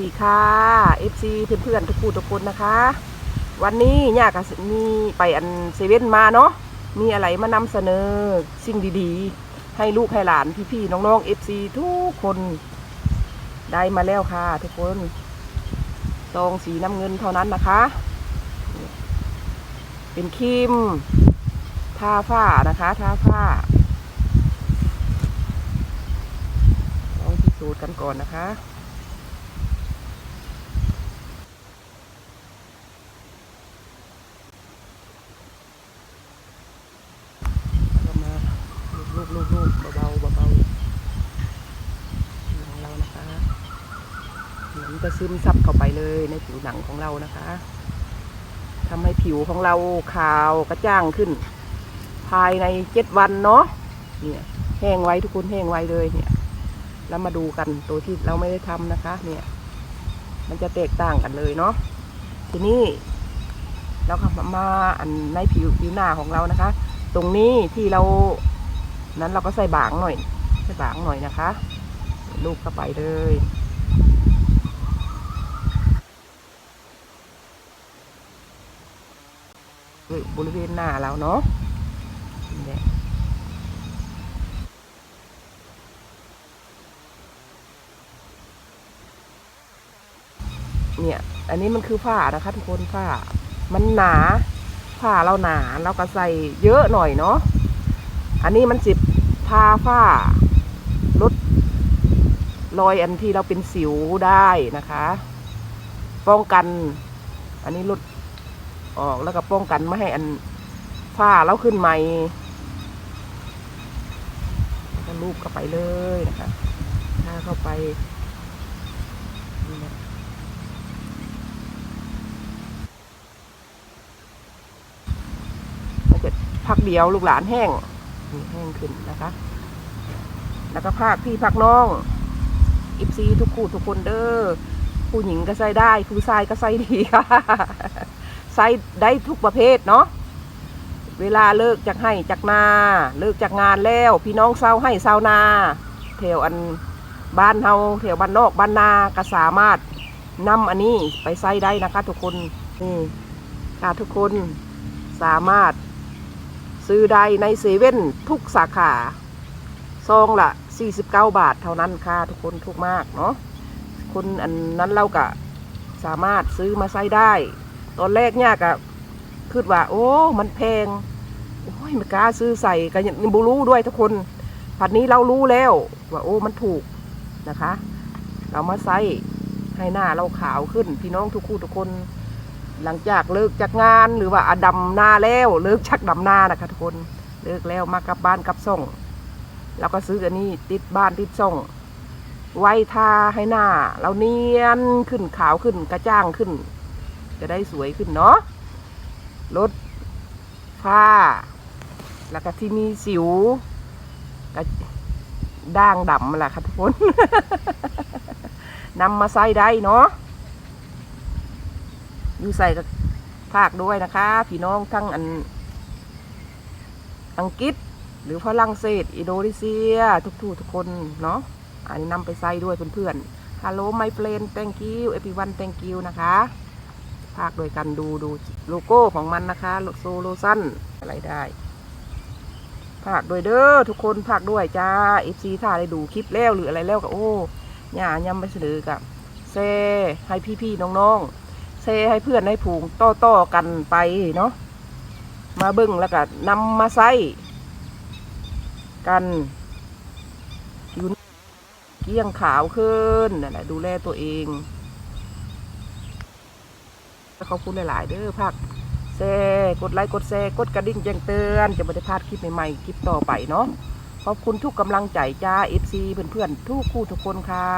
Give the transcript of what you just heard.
ดีค่ะ FC เพื่อนๆทุกผู้ทุกคนนะคะ วันนี้ย่าก็มีไปอันเซเว่นมาเนาะมีอะไรมานำเสนอสิ่งดีๆ ให้ลูกให้หลานพี่ๆน้องๆ FC ทุกคนได้มาแล้วค่ะ ทุกคนซองสีน้ำเงินเท่านั้นนะคะ เป็นครีมทาฝ้านะคะทาฝ้าลองพิสูจน์กันก่อนนะคะ ก็มาลูบลูบลูบเบาๆเบาๆของเรานะคะเหมือน จะซึมซับเข้าไปเลยในผิวหนังของเรานะคะทำให้ผิวของเราขาวกระจ่างขึ้น ภายในเจ็ดวันเนาะเนี่ยแห้งไว้ทุกคนแห้งไว้เลยเนี่ย แล้วมาดูกันตัวที่เราไม่ได้ทำนะคะ เนี่ย มันจะแตกต่างกันเลยเนาะทีนี้เราก็มาอันในผิวผิวหน้าของเรานะคะ ตรงนี้ที่เรานั้นเราก็ใส่บางหน่อย ใส่บางหน่อยนะคะ ลูกเข้าไปเลย บริเวณหน้าเราเนาะเนี่ย อันนี้มันคือผ้านะคะทุกคนผ้า มันหนา ผ้าเราหนา เราก็ใส่เยอะหน่อยเนาะ อันนี้มันสิบทาผ้าลดรอยอันที่เราเป็นสิวได้นะคะ ป้องกัน อันนี้ลด ออกแล้วก็ป้องกันไม่ให้อันผ้าเราขึ้นใหม่ก็ลูบเข้าไปเลยนะคะทาเข้าไปนี่นะมันจะพักเดียวลูกหลานแห้งแห้งขึ้นนะคะ แล้วก็ภาคพี่ภาคน้องอิฟซีทุกคู่ทุกคนเด้อผู้หญิงก็ใส่ได้ ผู้ชายก็ใส่ดีค่ะ ใส่ได้ทุกประเภทเนาะเวลาเลิกจากให้จากนา เลิกจากงานแล้ว พี่น้องเศร้าให้เศร้านาแถวอันบ้านเฮาแถวบ้านนอกบ้านนาก็สามารถนำอันนี้ไปใส่ได้นะคะทุกคนนี่ค่ะทุกคนสามารถซื้อได้ในเซเว่นทุกสาขาซองละ 49 บาทเท่านั้นค่ะทุกคนถูกมากเนาะคนอันนั้นเราก็สามารถซื้อมาใช้ได้ ตอนแรกเนี่ยก็คิดว่า โอ้ มันแพง โอ้ยไม่กล้าซื้อใส่ก็ยังบูรู้ด้วยทุกคนผัดนี้เรารู้แล้ว ว่าโอ้มันถูกนะคะ เรามาใส่ให้หน้าเราขาวขึ้น พี่น้องทุกคู่ทุกคน หลังจากเลิกจากงานหรือว่าอะดำนาแล้วเลิกชักดำนานะคะทุกคนเลิกแล้วมากลับบ้านกลับส่งแล้วก็ซื้ออันนี้ติดบ้านติดส่ง ไว้ทาให้หน้า เราเนียนขึ้นขาวขึ้นกระจ่างขึ้น จะได้สวยขึ้นเนาะลดฝ้า แล้วก็ที่มีสิวก็ด่างดำมาแหละค่ะทุกคนนำมาใส่ได้เนาะอยู่ใส่กับภาคด้วยนะคะ พี่น้องทั้งอัน อังกฤษ หรือฝรั่งเศส อินโดนีเซีย ทุกทูทุกคนเนาะอันนี้นำไปใส่ด้วยเพื่อนๆ Hello my friend thank you everyone thank you นะคะ ภาคโดยกันดูดูโลโก้ของมันนะคะ โซโลซันอะไรได้ภาคด้วยเด้อทุกคนภาคด้วยจ้า FC ถ้าได้ดูคลิปแล้วหรืออะไรแล้วก็โอ้ย่ายำไปเสนอกับแซ่ให้พี่ๆน้องๆเซให้เพื่อนให้ผูงต่อต่อๆกันไปเนาะมาบิ้งแล้วก็นำมาใส่กันผิวเกลี้ยงขาวขึ้นนั่นแหละดูแลตัวเอง ขอบคุณหลาย ๆ เด้อพักแชร์กดไลค์กดแชร์กดกระดิ่งแจ้งเตือน จะไม่ได้พลาดคลิปใหม่ ๆ คลิปต่อไปเนาะขอบคุณทุกกำลังใจจ้า FC เพื่อน ๆ ทุกคู่ทุกคนค่ะ